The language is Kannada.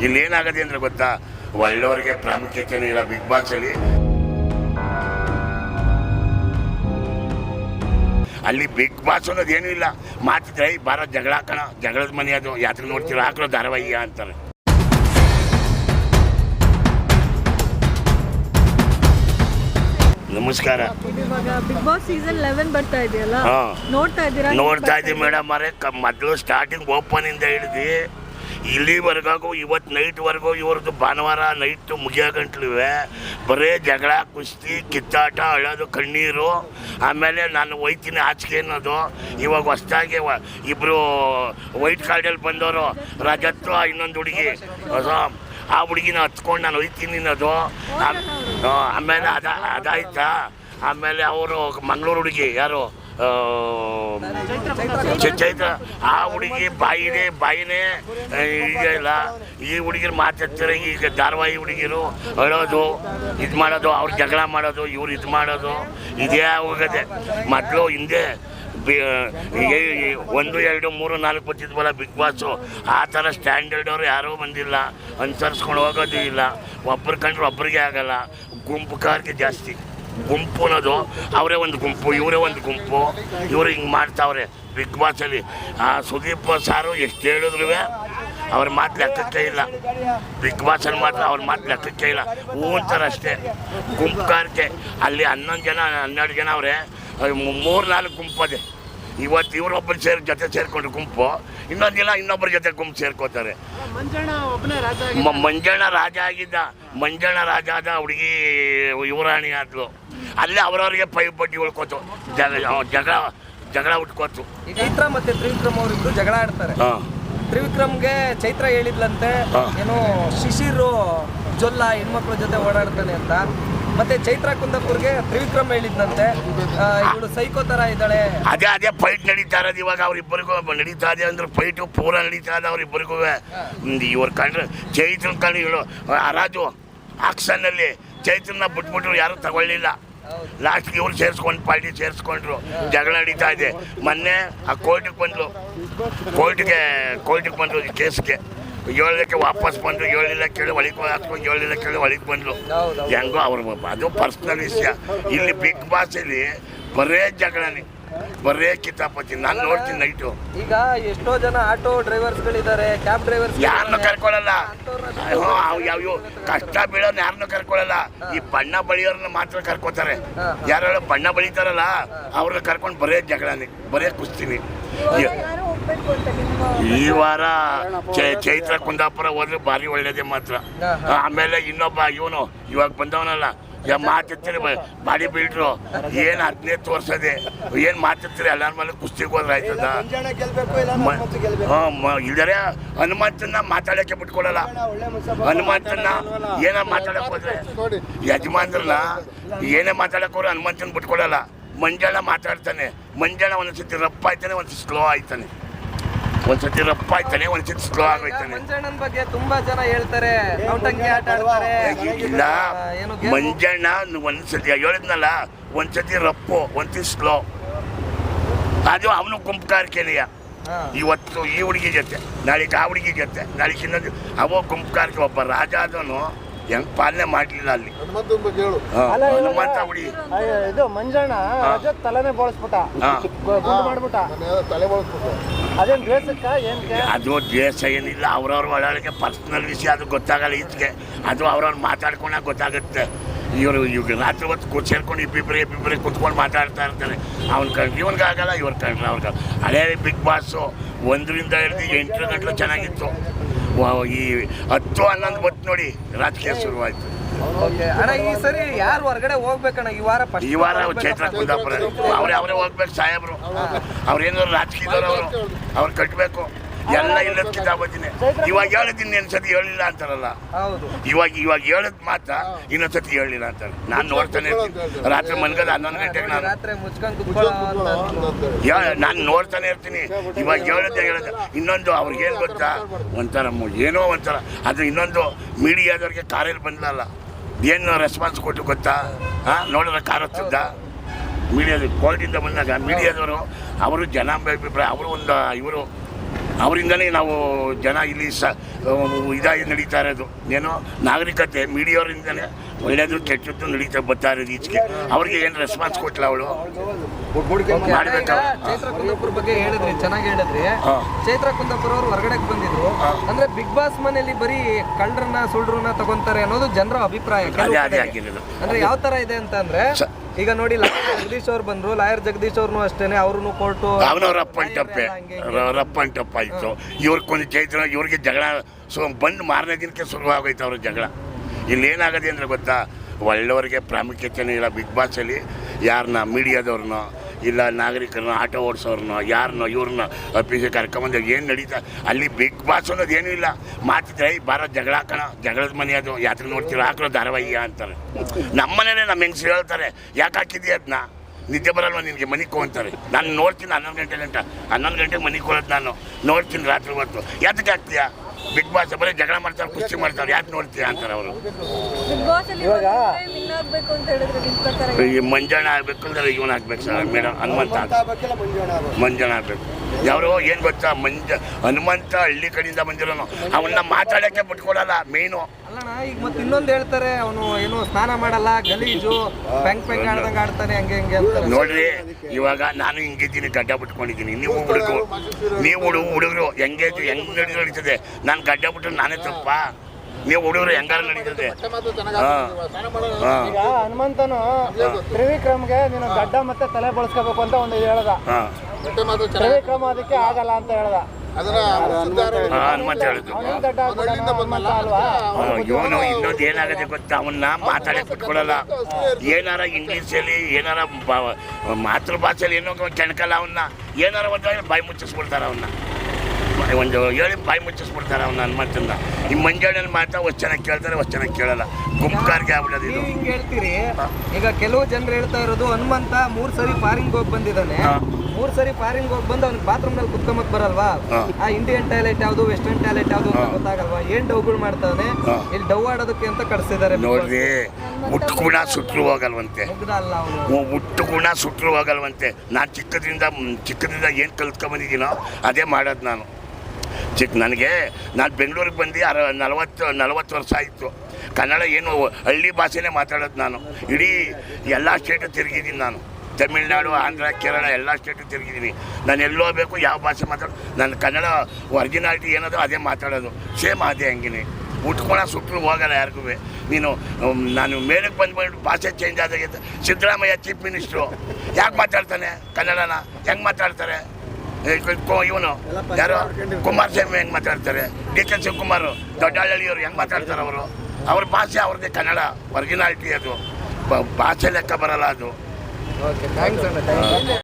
ಇಲ್ಲಿ ಏನಾಗದೆ ಅಂದ್ರೆ ಗೊತ್ತಾ? ಒಳ್ಳೆಯವರಿಗೆ ಪ್ರಾಮುಖ್ಯತೆನೇ ಇಲ್ಲ ಬಿಗ್ ಬಾಸ್ ಅಲ್ಲಿ. ಅಲ್ಲಿ ಬಿಗ್ ಬಾಸ್ ಅನ್ನೋದು ಏನೂ ಇಲ್ಲ. ಮಾತಿದ್ರೆ "ಏಯ್, ಬಾರ ಜಗಳ ಹಾಕೋಣ ಜಗಳದ ಮನೆ ಅದು. ಯಾತ್ರೆ ನೋಡ್ತೀರ? ಹಾಕೋ ಧಾರಾವಾಹಿ ಅಂತಾರೆ. ನಮಸ್ಕಾರ. ಬಿಗ್ ಬಾಸ್ ಸೀಸನ್ ಲೆವೆನ್ ಬರ್ತಾ ಇದೆಯಲ್ಲ? ನೋಡ್ತಾ ಇದ್ದೀರಾ ನೋಡ್ತಾ ಇದ್ದೀವಿ ಮೇಡಮ್ ಅರೆ ಮೊದಲು ಸ್ಟಾರ್ಟಿಂಗ್ ಓಪನಿಂದ ಹಿಡಿದು ಇಲ್ಲಿವರೆಗೂ ಇವತ್ತು ನೈಟ್ವರೆಗೂ ಇವ್ರದ್ದು ಭಾನುವಾರ ನೈಟ್ ಮುಗಿಯೋ ಗಂಟ್ಲಿವೆ. ಬರೇ ಜಗಳ, ಕುಸ್ತಿ, ಕಿತ್ತಾಟ, ಅಳೋದು, ಕಣ್ಣೀರು. ಆಮೇಲೆ ನಾನು ಒಯ್ತೀನಿ ಆಚೆಗೆ ಅನ್ನೋದು. ಇವಾಗ ಹೊಸ್ದಾಗಿ ಇಬ್ಬರು ವೈಟ್ ಕಾರ್ಡಲ್ಲಿ ಬಂದವರು ರಜತ್ತು ಇನ್ನೊಂದು ಹುಡುಗಿ. ಆ ಹುಡುಗಿನ ಹತ್ಕೊಂಡು ನಾನು ಒಯ್ತೀನಿ ಅನ್ನೋದು. ಆಮ್- ಆಮೇಲೆ ಅದ, ಅದಾಯ್ತಾ? ಆಮೇಲೆ ಅವರು ಮಂಗಳೂರು ಹುಡುಗಿ, ಯಾರು? ಚೈತ್ರ. ಆ ಹುಡುಗಿ ಬಾಯಿನೇ ಬಾಯಿನೇ ಈಗ ಇಲ್ಲ. ಈ ಹುಡುಗಿರು ಮಾತಾಡ್ತಾರೆ ಈಗ ಧಾರವಾಹಿ ಹುಡುಗಿರು ಹೇಳೋದು, ಇದು ಮಾಡೋದು, ಅವ್ರು ಜಗಳ ಮಾಡೋದು, ಇವ್ರು ಇದು ಮಾಡೋದು, ಇದೇ ಹೋಗದೆ. ಮೊದಲು ಹಿಂದೆ ಒಂದು, ಎರಡು, ಮೂರು, ನಾಲ್ಕು ಬರ್ತಿದ್ವಲ್ಲ ಬಿಗ್ ಬಾಸು. ಆ ಥರ ಸ್ಟ್ಯಾಂಡರ್ಡ್ ಅವರು ಯಾರೂ ಬಂದಿಲ್ಲ. ಅನುಸರಿಸ್ಕೊಂಡು ಹೋಗೋದು ಇಲ್ಲ. ಒಬ್ಬರು ಕಂಡ್ರೆ ಒಬ್ಬರಿಗೆ ಆಗಲ್ಲ. ಗುಂಪು ಕಾರ್ಗೆ ಜಾಸ್ತಿ. ಗುಂಪು ಅನ್ನೋದು. ಅವರೇ ಒಂದು ಗುಂಪು, ಇವರೇ ಒಂದು ಗುಂಪು. ಇವರು ಹಿಂಗೆ ಮಾಡ್ತಾವ್ರೆ. ಬಿಗ್ ಬಾಸಲ್ಲಿ ಆ, ಸುದೀಪ್ ಸಾರು ಎಷ್ಟು ಹೇಳಿದ್ರು ಅವ್ರ ಮಾತು ಲೆಕ್ಕಕ್ಕೆ ಇಲ್ಲ. ಬಿಗ್ ಬಾಸಲ್ಲಿ ಮಾತ್ರ ಅವ್ರ ಮಾತು ಲೆಕ್ಕಕ್ಕೆ ಇಲ್ಲ. ಹೂ ಅಂತಾರೆ ಅಷ್ಟೇ. ಗುಂಪುಗಾರಿಕೆ. ಅಲ್ಲಿ ಹನ್ನೊಂದು ಜನ, ಹನ್ನೆರಡು ಜನ ಅವರೇ. ಮೂರು ನಾಲ್ಕು ಗುಂಪದೆ ಇವತ್ತು ಇವರೊಬ್ಬರು ಸೇರಿ ಜೊತೆ ಸೇರಿಕೊಂಡ್ರು ಗುಂಪು. ಇನ್ನೊಂದಿನ ದಿನ ಇನ್ನೊಬ್ಬರ ಜೊತೆ ಗುಂಪು ಸೇರ್ಕೋತಾರೆ. ಮಂಜಣ್ಣ ಒಬ್ಬನೇ ರಾಜ ಮ- ಮಂಜಣ್ಣ ರಾಜ ಆಗಿದ್ದ. ಮಂಜಣ್ಣ ರಾಜ ಆದ ಹುಡುಗಿ ಯುವರಾಣಿ ಆದ್ಲು. ಅಲ್ಲೇ ಅವರವರಿಗೆ ಪೈ ಬಡ್ಡಿ ಉಳ್ಕೋತು. ಜಗ ಜಗಳ ಜಗಳ ಉಟ್ಕೋತು. ಚೈತ್ರ ಮತ್ತೆ ತ್ರಿವಿಕ್ರಮ್ ಅವರಿಬ್ರು ಜಗಳ ಆಡ್ತಾರೆ. ತ್ರಿವಿಕ್ರಮ್ಗೆ ಚೈತ್ರ ಹೇಳಿದ್ಲಂತೆ. ಏನು ಶಿಶಿರು ಜೊಲ್ಲ ಹೆಣ್ಮಕ್ಳ ಜೊತೆ ಓಡಾಡ್ತಾನೆ ಅಂತ. ಮತ್ತೆ ಚೈತ್ರ ಕುಂದಪುರ್ಗೆ ತ್ರಿವಿಕ್ರಮ್ ಹೇಳಿದ್ನಂತೆ. ಇವಳು ಸೈಕೋ ತರ ಇದ್ದಾಳೆ. ಅದೇ ಅದೇ ಫೈಟ್ ನಡೀತಾ ಇರೋದು ಇವಾಗ ಅವ್ರಿಬ್ಬರಿಗೂ. ನಡೀತಾ ಇದೆ ಅಂದ್ರೆ ಫೈಟು ಪೂರ ನಡೀತಾ ಇದೆ ಅವ್ರಿಬ್ಬರಿಗೂ. ಇವ್ರು ಕಂಡ್ರೆ ಚೈತ್ರ ಕಂಡು ಇವಳು ರಾಜು ಆಕ್ಷನ್ನಲ್ಲಿ ಚೈತ್ರನ ಬಿಟ್ಬಿಟ್ರು ಯಾರು ತಗೊಳ್ಳಿಲ್ಲ. ಲಾಸ್ಟ್ ಇವ್ರು ಸೇರಿಸ್ಕೊಂಡು ಪಾರ್ಟಿ ಸೇರಿಸ್ಕೊಂಡ್ರು. ಜಗಳ ನಡೀತಾ ಇದೆ. ಮೊನ್ನೆ ಆ ಕೋರ್ಟಿಗೆ ಬಂದ್ರು ಕೋರ್ಟ್ಗೆ ಕೋರ್ಟಿಗೆ ಬಂದ್ರು ಈ ಕೇಸ್ಗೆ ಏಳಕ್ಕೆ ವಾಪಸ್ ಬಂದ್ರು ಏಳಿಲ್ಲ ಕೇಳಿ ಒಳಗೆ ಹಾಕೊಂಡು ಏಳಿಲ್ಲ ಕೇಳಿ ಒಳಗೆ ಬಂದರು. ಹೆಂಗೋ ಅವ್ರ ಅದು ಪರ್ಸ್ನಲ್ ವಿಷಯ ಇಲ್ಲಿ ಬಿಗ್ ಬಾಸಲ್ಲಿ ಬರೇ ಜಗಳನೇ ಬರೇ ಕಿತಾಪತಿ ನಾನು ನೋಡ್ತೀನಿ ನೈಟು ಈಗ ಎಷ್ಟೋ ಜನ ಆಟೋ ಡ್ರೈವರ್ಸ್ಗಳಿದ್ದಾರೆ ಕ್ಯಾಬ್ ಡ್ರೈವರ್ಸ್ ಯಾರನ್ನೂ ಕರ್ಕೊಳ್ಳಲ್ಲ ಯಾವ ಕಷ್ಟ ಬೀಳೋನ್ ಯಾರನ್ನು ಕರ್ಕೊಳ್ಳಲ್ಲ ಈ ಬಣ್ಣ ಬಳಿಯೋರನ್ನ ಮಾತ್ರ ಕರ್ಕೋತಾರೆ. ಯಾರು ಬಣ್ಣ ಬಳಿತಾರಲ್ಲ ಅವ್ರನ್ನ ಕರ್ಕೊಂಡು ಬರೇ ಜಗಳನೇ ಬರೇ ಕುಸ್ತೀನಿ. ಈ- ವಾರ ಚೈ- ಚೈತ್ರ ಕುಂದಾಪುರ ಹೋದ್ರೆ ಭಾರಿ ಒಳ್ಳೇದೇ ಮಾತ್ರ. ಆಮೇಲೆ ಇನ್ನೊಬ್ಬ ಇವನು ಇವಾಗ ಬಂದವನಲ್ಲ. ಯಾ ಮಾತಿರ್ತೀರಿ ಬಾಡಿ ಬಿಲ್ಡ್ರು. ಏನು ಹದಿನೈದು ತೋರ್ಸದೆ ಏನ್ ಮಾತಿರ್ತೀರಿ ಎಲ್ಲರ ಮೇಲೆ ಕುಸ್ತಿಗೆ ಹೋದ್ರೆ ಆಯ್ತದ? ಇಲ್ದರೆ ಹನುಮಂತನ್ನ ಮಾತಾಡಕ್ಕೆ ಬಿಟ್ಕೊಡಲ್ಲ. ಹನುಮಂತನ್ನ ಏನ ಮಾತಾಡಕ್ ಹೋದ್ರೆ? ಯಜಮಾನ್ರನ್ನ ಏನೇ ಮಾತಾಡಕ್ ಹೋದ್ರೆ ಹನುಮಂತನ ಬಿಟ್ಕೊಡಲ್ಲ. ಮಂಜಾಳ ಮಾತಾಡ್ತಾನೆ. ಮಂಜಾಳ ಒಂದ್ಸತಿ ರಪ್ಪ ಆಯ್ತಾನೆ ಒಂದ್ಸತಿ ಸ್ಲೋ ಆಯ್ತಾನೆ. ಒಂದ್ಸತಿ ರಪ್ಪ ಆಯ್ತಾನೆ ಒಂದ್ಸತಿ ಸ್ಲೋ ಆಗೋಯ್ತಾನೆ ಮಂಜಣ್ಣನ ಬಗ್ಗೆ ತುಂಬಾ ಜನ ಹೇಳ್ತಾರೆ ನೌಟಂಕಿ ಆಟ ಆಡ್ತಾರೆ. ಇಲ್ಲ. ಮಂಜಣ್ಣ ಒಂದ್ಸತಿ ಹೇಳಿದ್ನಲ್ಲ ಒಂದ್ಸತಿ ರಪ್ಪು ಒಂದ್ಸತಿ ಸ್ಲೋ ಅದು ಅವನು ಗುಂಪುಗಾರಿಕೆನೆಯ ಹಾ. ಇವತ್ತು ಈ ಹುಡುಗಿ ಜೊತೆ ನಾಳೆ ಆ ಹುಡುಗಿ ಜೊತೆ ನಾಳೆ ಇನ್ನೊಂದು ಅವೋ ಗುಂಪುಗಾರಿಕೆ ಒಬ್ಬ ರಾಜ ಆದವನು ಹೆಂಗ್ ಪಾಲನೆ ಮಾಡ್ಲಿಲ್ಲ ಅಲ್ಲಿ. ಹನುಮಂತ ಇದು ಮಂಜಣ್ಣ ರಜತ್ ತಲೆನೇ ಬಳಸ್ಬಿಟ್ಟ. ಮಾಡ್ಬಿಟ್ಟ. ತಲೆ ಬಳಸ್ಬಿಟ್ಟು. ಅದೇನ್ ದ್ವೇಷಕ್ಕ ಏನ್ಕೆ ಅದು ದ್ವೇಷ ಏನಿಲ್ಲ ಅವ್ರವ್ರ ಒಳಗೆ ಪರ್ಸನಲ್ ವಿಷಯ ಅದು ಗೊತ್ತಾಗಲ್ಲ ಈಚೆಗೆ. ಅದು ಅವ್ರವ್ರು ಮಾತಾಡ್ಕೊಂಡಾಗ ಗೊತ್ತಾಗುತ್ತೆ. ಇವರು ಇವಾಗ ರಾತ್ರಿ ಹೊತ್ತು ಕೂತ್ ಸೇರ್ಕೊಂಡು ಇಬ್ಬಿಬ್ಬರೇ ಇಬ್ಬಿಬ್ಬರೇ ಕುತ್ಕೊಂಡು ಮಾತಾಡ್ತಾ ಇರ್ತಾರೆ. ಅವ್ನ ಕಂಡ್ರೆ ಇವನ್ಗಾಗಲ್ಲ ಇವ್ರ ಕಂಡ್ರೆ ಅವ್ರಿಗೆ ಹಳೇ ಬಿಗ್ ಬಾಸು ಒಂದರಿಂದ ಹಿಡಿದು ಎಂಟು ಗಂಟಲು ಚೆನ್ನಾಗಿತ್ತು. ಈ ಹತ್ತು ಹನ್ನೊಂದು ಬತ್ತು ನೋಡಿ ರಾಜಕೀಯ ಶುರುವಾಯಿತು. Okay. ಅಣ್ಣ ಈ ಸರಿ ಯಾರು ಹೊರಗಡೆ ಹೋಗ್ಬೇಕಣ್ಣ? ಈ ವಾರ ಈ ವಾರ ಚೈತ್ರ ಕುಂದಾಪುರ. ಅವರೇ ಅವರೇ ಹೋಗ್ಬೇಕು ಸಾಹೇಬ್ರು. ಅವ್ರೇನಾದ್ರು ರಾಜಕೀಯದವ್ರು ಅವರು. ಅವ್ರು ಕಟ್ಟಬೇಕು ಎಲ್ಲ ಇಲ್ಲದ ಕಿತಾಬತ್ತಿನೇ ಇವಾಗ ಹೇಳಿದ್ದೀನಿ ಇನ್ನೊಂದ್ಸತಿ ಹೇಳಿಲ್ಲ ಅಂತಾರಲ್ಲ. ಹೌದು. ಇವಾಗ ಇವಾಗ ಹೇಳದ್ ಮಾತ್ರ ಇನ್ನೊಂದ್ಸತಿ ಹೇಳಿಲ್ಲ ಅಂತಾರೆ. ನಾನು ನೋಡ್ತಾನೆ ಇರ್ತೀನಿ. ರಾತ್ರಿ ಮನ್ಗದ ಹನ್ನೊಂದು ಗಂಟೆಗೆ ನಾನು. ನಾನು ನೋಡ್ತಾನೆ ಇರ್ತೀನಿ. ಇವಾಗ ಹೇಳದೆ ಹೇಳೋದು. ಇನ್ನೊಂದು ಅವ್ರಿಗೆ ಏನು ಗೊತ್ತಾ? ಒಂಥರ ಏನೋ ಒಂಥರ. ಅದು ಇನ್ನೊಂದು ಮೀಡಿಯಾದವ್ರಿಗೆ ಕಾರಲ್ಲಿ ಬಂದಲ್ಲ ಏನು ರೆಸ್ಪಾನ್ಸ್ ಕೊಟ್ಟು ಗೊತ್ತಾ? ಹಾಂ ನೋಡಿದ್ರೆ ಕಾರ್ ಹತ್ತಿದ್ದ? ಮೀಡಿಯಾದ ಕೋರ್ಟಿಂದ ಬಂದಾಗ ಮೀಡಿಯಾದವರು ಅವರು ಜನಾಭಿಪ್ರಾಯ ಅವರು ಒಂದು ಇವರು ಅವರಿಂದಲೇ ನಾವು ಜನ ಇಲ್ಲಿ ಸ ಇದಾಗಿ ನಡೀತಾ ಇರೋದು. ಏನೋ ನಾಗರಿಕತೆ ಮೀಡಿಯಾವರಿಂದಲೇ ಒಳ್ಳೆಯದು ಕೆಟ್ಟದ್ದು ನಡೀತಾ ಬರ್ತಾ ಇರೋದು ಈಚೆಗೆ. ಅವ್ರಿಗೆ ಏನು ರೆಸ್ಪಾನ್ಸ್ ಕೊಟ್ಟಲ ಅವಳು. ಚೈತ್ರ ಕುಂದಾಪುರ ಬಗ್ಗೆ ಹೇಳಿದ್ರಿ ಚೆನ್ನಾಗಿ ಹೇಳಿದ್ರಿ. ಚೈತ್ರ ಕುಂದಾಪುರ ಅವರು ಹೊರಗಡೆ ಬಂದಿದ್ರು. ಅಂದ್ರೆ ಬಿಗ್ ಬಾಸ್ ಮನೆಯಲ್ಲಿ ಬರೀ ಕಳ್ಳರನ್ನ ಸುಳ್ರನ್ನ ತಗೊಂತಾರೆ ಅನ್ನೋದು ಜನರ ಅಭಿಪ್ರಾಯ. ಅಂದ್ರೆ ಯಾವ ತರ ಇದೆ ಅಂತ ಅಂದ್ರೆ ಈಗ ನೋಡಿ ಲಾಯರ್ ಜಗದೀಶ್ ಅವ್ರು ಬಂದ್ರು ಲಾಯರ್ ಜಗದೀಶ್ ಅವ್ರನ್ನು ಅಷ್ಟೇನೆ ಅವ್ರು ಕೋರ್ಟು ಅವನವ್ರ ರಪ್ಪನ್ ಟಪ್ಪೆ ರಪ್ಪನ್ ಟಪ್ಪ ಆಯಿತು. ಚೈತ್ರ ಇವ್ರಿಗೆ ಜಗಳ ಸೊ ಬಂದು ಮಾರನೇ ದಿನಕ್ಕೆ ಶುರುವಾಗೋಯ್ತು ಅವ್ರ ಜಗಳ. ಇಲ್ಲೇನಾಗದೆ ಅಂದ್ರೆ ಅಂದರೆ ಗೊತ್ತಾ ಒಳ್ಳೆಯವ್ರಿಗೆ ಪ್ರಾಮುಖ್ಯತೆನೇ ಇಲ್ಲ ಬಿಗ್ ಬಾಸಲ್ಲಿ ಯಾರನ್ನ ಮೀಡಿಯಾದವ್ರನ್ನ ಇಲ್ಲ, ನಾಗರಿಕರನ್ನ ಆಟೋ ಓಡಿಸೋರ್ನ ಯಾರನ್ನ ಇವ್ರನ್ನ ಅಪ್ಪಿಸಿ ಕರ್ಕೊಂಬಂದು ಏನು ನಡೀತಾ? ಅಲ್ಲಿ ಬಿಗ್ ಬಾಸ್ ಅನ್ನೋದು ಏನೂ ಇಲ್ಲ. ಮಾತಿದ್ರೆ, "ಏಯ್, ಬಾರ, ಜಗಳ ಹಾಕೋಣ ಜಗಳದ ಮನೆ ಅದು ಯಾತ್ರೆ ನೋಡ್ತೀರ? ಹಾಕೋ ಧಾರಾವಾಹಿ ಅಂತಾರೆ. ನಮ್ಮ ಮನೇಲೆ ನಮ್ಮ ಹೆಂಗ್ಸಿ ಹೇಳ್ತಾರೆ, ಯಾಕೆ ಹಾಕಿದ್ಯಾ ಅದನ್ನ ನಿದ್ದೆ ಬರಲ್ವ ನಿನಗೆ? ಮನೆಗೆ ಅಂತಾರೆ. ನಾನು ನೋಡ್ತೀನಿ ಹನ್ನೊಂದು ಗಂಟೆ ಗಂಟ ಹನ್ನೊಂದು ಗಂಟೆಗೆ ಮನೆ ಕೊಡೋದು ನಾನು. ನೋಡ್ತೀನಿ ರಾತ್ರಿ ಹೊತ್ತು. ಯಾತಕ್ಕೆ ಆಗ್ತೀಯಾ ಬಿಗ್ ಬಾಸ್ ಬರೀ ಜಗಳ ಮಾಡ್ತಾರೆ ಕುಸ್ತಿ ಮಾಡ್ತಾರೆ ಯಾಕೆ ನೋಡ್ತೀಯ ಅಂತಾರೆ ಅವರು. ಇವಾಗ ಈ ಮಂಜಾಣ ಆಗ್ಬೇಕು ಅಂದ್ರೆ ಇವನ್ ಆಗ್ಬೇಕು ಸರ್ ಮೇಡಮ್ ಹನುಮಂತ ಮಂಜಾಣ ಆಗ್ಬೇಕು. ಯಾರು ಏನು ಗೊತ್ತಾ? ಮಂಜ ಹನುಮಂತ ಹಳ್ಳಿ ಕಡೆಯಿಂದ ಬಂದಿರೋನು. ಅವನ್ನ ಮಾತಾಡೋಕ್ಕೆ ಬಿಟ್ಕೊಡಲ್ಲ ಮೇನು. ಅಲ್ಲಣ್ಣ ಈಗ ಮತ್ತೆ ಇನ್ನೊಂದು ಹೇಳ್ತಾರೆ ಅವನು ಏನು ಸ್ನಾನ ಮಾಡಲ್ಲ ಗಲೀಜು ಪೆಂಗ್ ಪೆಂಗ್ ಆಡ್ದಂಗೆ ಆಡ್ತಾನೆ ಹಂಗೆ ಹಂಗೆ ನೋಡ್ರಿ ಇವಾಗ ನಾನು ಹಿಂಗಿದ್ದೀನಿ ಗಡ್ಡ ಬಿಟ್ಕೊಂಡಿದ್ದೀನಿ. ನೀವು ಹುಡುಗರು ನೀವು ಹುಡುಗ ಹುಡುಗರು ಹೆಂಗೆ ಹೆಂಗ್ ನಡಿ ನಡೀತದೆ? ನಾನು ಗಡ್ಡ ಬಿಟ್ಟು ನಾನೇ ತಪ್ಪ? ನೀವು ಹುಡುಗರು ಹೆಂಗಾರ ನಡೀತದೆ? ಹನುಮಂತನು ತ್ರಿವಿಕ್ರಮ್ಗೆ ನೀನು ಗಡ್ಡ ಮತ್ತೆ ತಲೆ ಬಳಸ್ಕೋಬೇಕು ಅಂತ ಒಂದು ಹೇಳ್ದ. ಹಾಂ ಬಟ್ಟೆ ಮಾತು ಚೆನ್ನಾಗಿ ತ್ರಿವಿಕ್ರಮ್ ಅದಕ್ಕೆ ಆಗಲ್ಲ ಅಂತ ಹೇಳ್ದ ಅದನ್ನ ಶುದ್ಧ ಆರೋಗ್ಯ. ಹನುಮಂತ ಹೇಳಿದ್ದು ಅವನಿಗೆ ಗಡ್ಡ ಹಾಕ್ಬಿಟ್ಟಾನ, ಹನುಮಂತ ಅಲ್ವಾ ಇವನು ಇನ್ನೊಂದು ಏನಾಗದೆ ಗೊತ್ತಾ ಅವನ್ನ ಮಾತಾಡಕ್ಕೆ ಬಿಟ್ಕೊಡಲ್ಲ ಏನಾರ ಇಂಗ್ಲೀಷಲ್ಲಿ ಏನಾರ ಬ- ಮಾತೃಭಾಷೆಯಲ್ಲಿ ಏನೋ ಕೆಣಕಲ್ಲ ಅವನ್ನ ಏನಾರ ಒಂದು ಹೇಳಿ ಬಾಯಿ ಮುಚ್ಚಿಸ್ಬಿಡ್ತಾರೆ ಅವನ್ನ ಒಂದು ಹೇಳಿ ಬಾಯಿ ಮುಚ್ಚಿಸ್ಬಿಡ್ತಾರೆ ಅವ್ನು ನನ್ನ ಮಾತಿಂದ. ಈ ಮಂಜಾಳಲ್ಲಿ ಮಾತಾ ಅಷ್ಟು ಚೆನ್ನಾಗಿ ಕೇಳ್ತಾರೆ ಅಷ್ಟು ಚೆನ್ನಾಗಿ ಕೇಳಲ್ಲ. ಗುಂಪ್ಕಾರ್ಗೆ ಆಗ್ಬಿಡೋದು ಇದು. ಹಿಂಗೆ ಹೇಳ್ತೀರಿ? ಈಗ ಕೆಲವು ಜನರು ಹೇಳ್ತಾ ಇರೋದು ಹನುಮಂತ ಮೂರು ಸರಿ ಫಾರಿಂಗ್ ಹೋಗಿ ಬಂದಿದ್ದಾನೆ. ಮೂರು ಸರಿ ಫಾರಿಂಗ್ ಹೋಗಿ ಬಂದು ಅವ್ನಿಗೆ ಬಾತ್ರೂಮ್ನಲ್ಲಿ ಕುತ್ಕೊಂಬಕ್ ಬರಲ್ವಾ? ಆ ಇಂಡಿಯನ್ ಟಾಯ್ಲೆಟ್ ಯಾವುದು ವೆಸ್ಟರ್ನ್ ಟಾಯ್ಲೆಟ್ ಯಾವ್ದು ಅಂತ. ಗೊತ್ತಾಗಲ್ವಾ? ಏನ್ ಡೌಗಳು ಮಾಡ್ತಾನೆ. ಇಲ್ಲಿ ಡವ್ ಆಡೋದಕ್ಕೆ ಅಂತ ಕಡಿಸಿದ್ದಾರೆ ನೋಡ್ರಿ ಮುಟ್ಟು ಗುಣ ಸುಟ್ಟರು ಹೋಗಲ್ವಂತೆ ಮುಟ್ಟು ಗುಣ ಸುಟ್ಟರು ಹೋಗಲ್ವಂತೆ ನಾನು ಚಿಕ್ಕದ್ರಿಂದ ಚಿಕ್ಕದ್ರಿಂದ ಏನು ಕಲ್ತ್ಕೊಂಬಂದಿದ್ದೀನೋ ಅದೇ ಮಾಡೋದು ನಾನು. ಚಿಕ್ಕ ನನಗೆ, ನಾನು ಬೆಂಗಳೂರಿಗೆ ಬಂದು ಅರ, ನಲವತ್ತು ನಲವತ್ತು ವರ್ಷ ಆಯಿತು. ಕನ್ನಡ ಏನು ಹಳ್ಳಿ ಭಾಷೆನೇ ಮಾತಾಡೋದು ನಾನು. ಇಡೀ ಎಲ್ಲ ಸ್ಟೇಟು ತಿರುಗಿದ್ದೀನಿ ನಾನು. ತಮಿಳ್ನಾಡು, ಆಂಧ್ರ, ಕೇರಳ ಎಲ್ಲ ಸ್ಟೇಟು ತಿರುಗಿದ್ದೀನಿ. ನಾನು ಎಲ್ಲೋ ಬೇಕು ಯಾವ ಭಾಷೆ ಮಾತಾಡ ನನ್ನ ಕನ್ನಡ ಒರಿಜಿನಾಲಿಟಿ ಏನದೋ ಅದೇ ಮಾತಾಡೋದು. ಸೇಮ್ ಅದೇ ಹಂಗಿನಿ. ಉಟ್ಕೊಳ ಸುಟ್ಟರು ಹೋಗಲ್ಲ ಯಾರಿಗೂ. ನೀನು ನಾನು ಮೇಲಕ್ಕೆ ಬಂದ್ಬಿಟ್ಟು ಭಾಷೆ ಚೇಂಜ್ ಆದಾಗೈತೆ ಸಿದ್ದರಾಮಯ್ಯ ಚೀಫ್ ಮಿನಿಸ್ಟ್ರು ಯಾಕೆ ಮಾತಾಡ್ತಾನೆ ಕನ್ನಡನ? ಹೆಂಗೆ ಮಾತಾಡ್ತಾರೆ? ಇವನು. ಯಾರು? ಕುಮಾರಸ್ವಾಮಿ ಹೆಂಗ್ ಮಾತಾಡ್ತಾರೆ? ಡಿ ಕೆ ಶಿವಕುಮಾರ್ ದೊಡ್ಡಹಳ್ಳಿಯವರು ಹೆಂಗ್ ಮಾತಾಡ್ತಾರೆ ಅವರು? ಅವ್ರ ಭಾಷೆ ಅವ್ರದ್ದೇ ಕನ್ನಡ ಒರಿಜಿನಾಲಿಟಿ ಅದು. ಭಾಷೆ ಲೆಕ್ಕ ಬರಲ್ಲ ಅದು.